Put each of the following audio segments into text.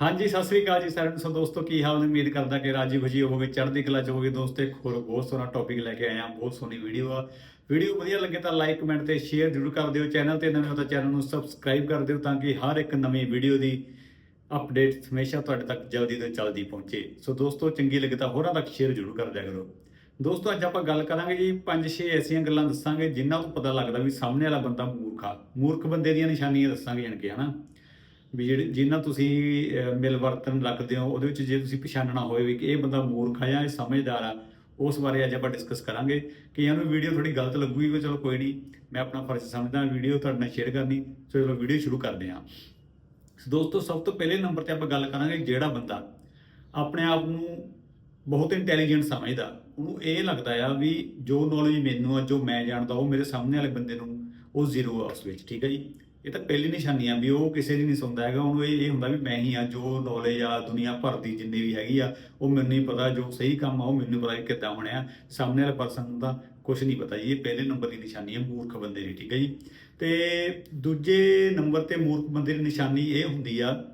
ਹਾਂਜੀ, ਸਤਿ ਸ੍ਰੀ ਅਕਾਲ ਜੀ ਸਾਰਿਆਂ ਨੂੰ। ਸੋ ਦੋਸਤੋ, ਕੀ ਹਾਲ ਨੇ? ਉਮੀਦ ਕਰਦਾ ਕਿ ਰਾਜੀ ਖੁਸ਼ੀ ਹੋਵੋਗੇ, ਚੜ੍ਹਦੀ ਕਲਾ ਚ ਹੋਵੋਗੇ। ਦੋਸਤੋ, ਇੱਕ ਹੋਰ ਬਹੁਤ ਸੋਹਣਾ ਟੌਪਿਕ ਲੈ ਕੇ ਆਇਆ ਬਹੁਤ ਸੋਹਣੀ ਵੀਡੀਓ ਆ। ਵੀਡੀਓ ਵਧੀਆ ਲੱਗੇ ਤਾਂ ਲਾਈਕ ਕਮੈਂਟ ਤੇ ਸ਼ੇਅਰ ਜ਼ਰੂਰ ਕਰ ਦਿਓ। ਚੈਨਲ ਤੇ ਨਵੇਂ ਹੋ ਤਾਂ ਚੈਨਲ ਨੂੰ ਸਬਸਕ੍ਰਾਈਬ ਕਰ ਦਿਓ ਤਾਂ ਕਿ ਹਰ ਇੱਕ ਨਵੀਂ ਵੀਡੀਓ ਦੀ ਅਪਡੇਟ ਹਮੇਸ਼ਾ ਤੁਹਾਡੇ ਤੱਕ ਜਲਦੀ ਤੋਂ ਜਲਦੀ ਪਹੁੰਚੇ। ਸੋ ਦੋਸਤੋ, ਚੰਗੀ ਲੱਗੇ ਤਾਂ ਹੋਰਾਂ ਤੱਕ ਸ਼ੇਅਰ ਜ਼ਰੂਰ ਕਰ ਦਿਆ ਕਰੋ। ਦੋਸਤੋ, ਅੱਜ ਆਪਾਂ ਗੱਲ ਕਰਾਂਗੇ ਜੀ ਪੰਜ ਛੇ ਐਸੀਆਂ ਗੱਲਾਂ ਦੱਸਾਂਗੇ, ਜਿਨ੍ਹਾਂ ਤੋਂ ਪਤਾ ਲੱਗਦਾ ਵੀ ਸਾਹਮਣੇ ਵਾਲਾ ਬੰਦਾ ਮੂਰਖ। ਆ ਮੂਰਖ ਬੰਦੇ ਦੀਆਂ ਨਿਸ਼ਾਨੀਆਂ ਦੱਸਾਂਗੇ ਜਾਣ ਕੇ, ਹਨਾ? ਵੀ ਜਿਹੜੇ ਜਿਨ੍ਹਾਂ ਤੁਸੀਂ ਅਹ, ਮਿਲ ਵਰਤਨ ਰੱਖਦੇ ਹੋ ਉਹਦੇ ਵਿੱਚ ਜੇ ਤੁਸੀਂ ਪਛਾਣਨਾ ਹੋਵੇ ਵੀ ਕਿ ਇਹ ਬੰਦਾ ਮੂਰਖ ਆ ਜਾਂ ਇਹ ਸਮਝਦਾਰ ਆ ਉਸ ਬਾਰੇ ਅੱਜ ਆਪਾਂ ਡਿਸਕਸ ਕਰਾਂਗੇ। ਕਿ ਇਹਨੂੰ ਵੀਡੀਓ ਥੋੜੀ ਗਲਤ ਲੱਗੂਗੀ ਵੀ ਚਲੋ ਕੋਈ ਨਹੀਂ ਮੈਂ ਆਪਣਾ ਫਰਜ਼ ਸਮਝਦਾ ਵੀਡੀਓ ਤੁਹਾਡੇ ਨਾਲ ਸ਼ੇਅਰ ਕਰਨੀ ਸੋ ਚਲੋ ਵੀਡੀਓ ਸ਼ੁਰੂ ਕਰਦੇ ਹਾਂ। ਦੋਸਤੋ ਸਭ ਤੋਂ ਪਹਿਲੇ ਨੰਬਰ ਤੇ ਆਪਾਂ ਗੱਲ ਕਰਾਂਗੇ ਜਿਹੜਾ ਬੰਦਾ ਆਪਣੇ ਆਪ ਨੂੰ ਬਹੁਤ ਇੰਟੈਲੀਜੈਂਟ ਸਮਝਦਾ। ਉਹਨੂੰ ਇਹ ਲੱਗਦਾ ਆ ਵੀ ਜੋ ਨੌਲੇਜ ਮੈਨੂੰ ਆ ਜੋ ਮੈਂ ਜਾਣਦਾ ਉਹ ਮੇਰੇ ਸਾਹਮਣੇ ਵਾਲੇ ਬੰਦੇ ਨੂੰ ਉਹ ਜ਼ੀਰੋ ਆ ਉਸ ਵਿੱਚ ਠੀਕ ਹੈ ਜੀ? ਇਹ ਤਾਂ ਪਹਿਲੀ ਨਿਸ਼ਾਨੀ ਆ ਵੀ ਉਹ ਕਿਸੇ ਦੀ ਨਹੀਂ ਸੁਣਦਾ ਹੈਗਾ। ਉਹਨੂੰ ਇਹ ਇਹ ਹੁੰਦਾ ਵੀ ਮੈਂ ਹੀ ਆ, ਜੋ ਨੌਲੇਜ ਆ, ਦੁਨੀਆ ਭਰ ਦੀ ਜਿੰਨੀ ਵੀ ਹੈਗੀ ਆ, ਉਹ ਮੈਨੂੰ ਹੀ ਪਤਾ, ਜੋ ਸਹੀ ਕੰਮ ਆ, ਉਹ ਮੈਨੂੰ ਪਤਾ ਕਿ ਕਿੱਦਾਂ ਬਣਿਆ। ਸਾਹਮਣੇ ਵਾਲੇ ਪਰਸਨ ਨੂੰ ਤਾਂ ਕੁਝ ਨਹੀਂ ਪਤਾ ਜੀ, ਇਹ ਪਹਿਲੇ ਨੰਬਰ ਦੀ ਨਿਸ਼ਾਨੀ ਹੈ ਮੂਰਖ ਬੰਦੇ ਦੀ, ਠੀਕ ਹੈ ਜੀ? ਤੇ ਦੂਜੇ ਨੰਬਰ ਤੇ ਮੂਰਖ ਬੰਦੇ ਦੀ ਨਿਸ਼ਾਨੀ ਇਹ ਹੁੰਦੀ ਆ,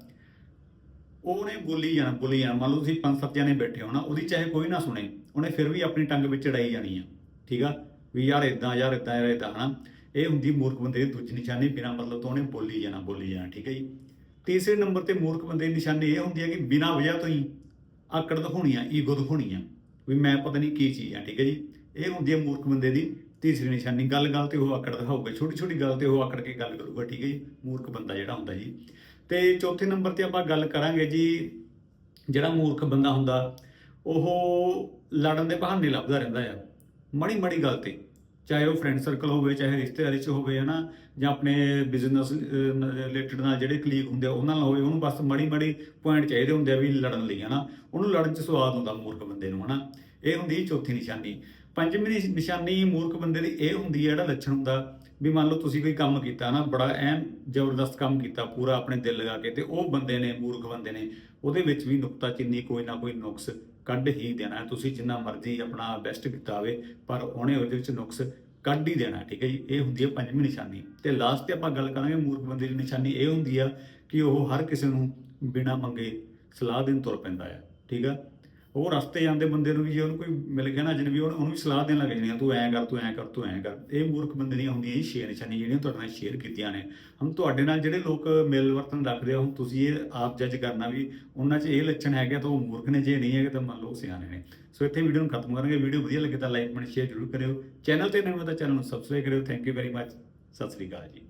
ਉਹਨੇ ਬੋਲੀ ਜਾਣਾ ਬੋਲੀ ਜਾਣਾ। ਮੰਨ ਲਓ ਤੁਸੀਂ ਪੰਜ ਸੱਤ ਜਣੇ ਬੈਠੇ ਹੋ ਨਾ, ਉਹਦੀ ਚਾਹੇ ਕੋਈ ਨਾ ਸੁਣੇ, ਉਹਨੇ ਫਿਰ ਵੀ ਆਪਣੀ ਟੰਗ ਵਿੱਚ ਚੜਾਈ ਜਾਣੀ ਆ, ਠੀਕ ਆ? ਵੀ ਯਾਰ ਇਦਾਂ ਯਾਰ ਇਦਾਂ ਯਾਰ ਇਦਾਂ ਹਨਾ? ਇਹ ਹੁੰਦੀ ਮੂਰਖ ਬੰਦੇ ਦੀ ਦੂਜੀ ਨਿਸ਼ਾਨੀ ਬਿਨਾਂ ਮਤਲਬ ਤੋਂ ਉਹਨੇ ਬੋਲੀ ਜਾਣਾ ਬੋਲੀ ਜਾਣਾ, ਠੀਕ ਹੈ ਜੀ। ਤੀਸਰੇ ਨੰਬਰ ਤੇ ਮੂਰਖ ਬੰਦੇ ਦੀ ਨਿਸ਼ਾਨੀ ਇਹ ਹੁੰਦੀ ਹੈ ਕਿ ਬਿਨਾਂ ਵਜ੍ਹਾ ਤੋਂ ਹੀ ਆਕੜ ਦਿਖਾਉਣੀ ਆ ਈਗੋ ਦਿਖਾਉਣੀ ਆ ਵੀ ਮੈਂ ਪਤਾ ਨਹੀਂ ਕੀ ਚੀਜ਼ ਆ, ਠੀਕ ਹੈ ਜੀ। ਇਹ ਹੁੰਦੀ ਹੈ ਮੂਰਖ ਬੰਦੇ ਦੀ ਤੀਸਰੀ ਨਿਸ਼ਾਨੀ ਗੱਲ ਗੱਲ ਤੇ ਉਹ ਆਕੜ ਦਿਖਾਊਗਾ ਛੋਟੀ ਛੋਟੀ ਗੱਲ ਤੇ ਉਹ ਆਕੜ ਕੇ ਗੱਲ ਕਰੂਗਾ, ਠੀਕ ਹੈ ਜੀ। ਮੂਰਖ ਬੰਦਾ ਜਿਹੜਾ ਹੁੰਦਾ ਜੀ। ਤੇ ਚੌਥੇ ਨੰਬਰ ਤੇ ਆਪਾਂ ਗੱਲ ਕਰਾਂਗੇ ਜੀ, ਜਿਹੜਾ ਮੂਰਖ ਬੰਦਾ ਹੁੰਦਾ, ਉਹ ਲੜਨ ਦੇ ਬਹਾਨੇ ਲੱਭਦਾ ਰਹਿੰਦਾ ਆ ਮੜੀ ਮੜੀ ਗੱਲ ਤੇ। ਚਾਹੇ ਉਹ ਫਰੈਂਡ ਸਰਕਲ ਹੋਵੇ, ਚਾਹੇ ਰਿਸ਼ਤੇਦਾਰੀ ਚ ਹੋਵੇ, ਹਨਾ, ਜਾਂ ਆਪਣੇ ਬਿਜ਼ਨਸ ਰਿਲੇਟਡ ਨਾਲ ਜਿਹੜੇ ਕਲੀਗ ਹੁੰਦੇ ਆ, ਉਹਨਾਂ ਨਾਲ ਹੋਵੇ, ਉਹਨੂੰ ਬਸ ਮੜੀ ਮੜੀ ਪੁਆਇੰਟ ਚਾਹੀਦੇ ਹੁੰਦੇ ਆ ਵੀ ਲੜਨ ਲਈ, ਹਨਾ। ਉਹਨੂੰ ਲੜਨ ਚ ਸਵਾਦ ਹੁੰਦਾ ਮੂਰਖ ਬੰਦੇ ਨੂੰ, ਹਨਾ। ਇਹ ਹੁੰਦੀ ਚੌਥੀ ਨਿਸ਼ਾਨੀ। ਪੰਜਵੀਂ ਨਿਸ਼- ਨਿਸ਼ਾਨੀ ਮੂਰਖ ਬੰਦੇ ਦੀ ਇਹ ਹੁੰਦੀ ਹੈ ਜਿਹੜਾ ਲੱਛਣ ਹੁੰਦਾ ਵੀ ਮੰਨ ਲਓ ਤੁਸੀਂ ਕੋਈ ਕੰਮ ਕੀਤਾ ਨਾ, ਬੜਾ ਐਨ ਜ਼ਬਰਦਸਤ ਕੰਮ ਕੀਤਾ ਪੂਰਾ ਆਪਣੇ ਦਿਲ ਲਗਾ ਕੇ ਤੇ ਉਹ ਬੰਦੇ ਨੇ, ਮੂਰਖ ਬੰਦੇ ਨੇ, ਉਹਦੇ ਵਿੱਚ ਵੀ ਨੁਕਤਾ ਚਿੰਨੀ ਕੋਈ ਨਾ ਕੋਈ ਨੁਕਸ ਕੱਢ ਹੀ ਦੇਣਾ ਤੁਸੀਂ ਜਿੰਨਾ ਮਰਜ਼ੀ ਆਪਣਾ ਬੈਸਟ ਕੀਤਾ ਹੋਵੇ, ਪਰ ਉਹਨੇ ਉਹਦੇ ਵਿੱਚ ਨੁਕਸ ਕੱਢ ਹੀ ਦੇਣਾ, ਠੀਕ ਹੈ ਜੀ? ਇਹ ਹੁੰਦੀ ਹੈ ਪੰਜਵੀਂ ਨਿਸ਼ਾਨੀ। ਤੇ ਲਾਸਟ ਤੇ ਆਪਾਂ ਗੱਲ ਕਰਾਂਗੇ ਮੂਰਖ ਬੰਦੇ ਦੀ ਨਿਸ਼ਾਨੀ, ਇਹ ਹੁੰਦੀ ਆ ਕਿ ਉਹ ਹਰ ਕਿਸੇ ਨੂੰ ਬਿਨਾਂ ਮੰਗੇ ਸਲਾਹ ਦੇਣ ਤੁਰ ਪੈਂਦਾ ਆ, ਠੀਕ ਆ? ਉਹ ਰਸਤੇ ਜਾਂਦੇ ਬੰਦੇ ਨੂੰ ਵੀ ਜੇ ਉਹਨੂੰ ਕੋਈ ਮਿਲ ਗਿਆ ਨਾ ਅਜਨਬੀ ਉਹਨੂੰ ਉਹਨੂੰ ਵੀ ਸਲਾਹ ਦੇਣ ਲੱਗ ਜਾਣੀ ਤੂੰ ਐਂ ਕਰ, ਤੂੰ ਐਂ ਕਰ, ਤੂੰ ਐਂ ਕਰ। ਇਹ ਮੂਰਖ ਬੰਦੇ ਦੀਆਂ ਹੁੰਦੀਆਂ ਇਹ ਛੇ ਨਿਸ਼ਾਨੀ ਜਿਹੜੀਆਂ ਤੁਹਾਡੇ ਨਾਲ ਸ਼ੇਅਰ ਕੀਤੀਆਂ ਨੇ। ਹੁਣ ਤੁਹਾਡੇ ਨਾਲ ਜਿਹੜੇ ਲੋਕ ਮਿਲ ਵਰਤਨ ਰੱਖਦੇ ਆ, ਹੁਣ ਤੁਸੀਂ ਇਹ ਆਪ ਜੱਜ ਕਰਨਾ ਵੀ ਉਹਨਾਂ 'ਚ ਇਹ ਲੱਛਣ ਹੈਗੇ ਤਾਂ ਉਹ ਮੂਰਖ ਨੇ, ਜੇ ਨਹੀਂ ਹੈਗੇ ਤਾਂ ਮੰਨ ਲਓ ਸਿਆਣੇ ਨੇ। ਸੋ ਇੱਥੇ ਵੀਡੀਓ ਨੂੰ ਖਤਮ ਕਰਾਂਗੇ। ਵੀਡੀਓ ਵਧੀਆ ਲੱਗੇ ਤਾਂ ਲਾਈਕ ਕਮੈਂਟ ਸ਼ੇਅਰ ਜ਼ਰੂਰ ਕਰਿਓ। ਚੈਨਲ ਤੇ ਨਵੇਂ ਹੋ ਤਾਂ ਚੈਨਲ ਨੂੰ ਸਬਸਕ੍ਰਾਈਬ ਕਰਿਓ। Thank you very much Sat Sri ਅਕਾਲ ਜੀ।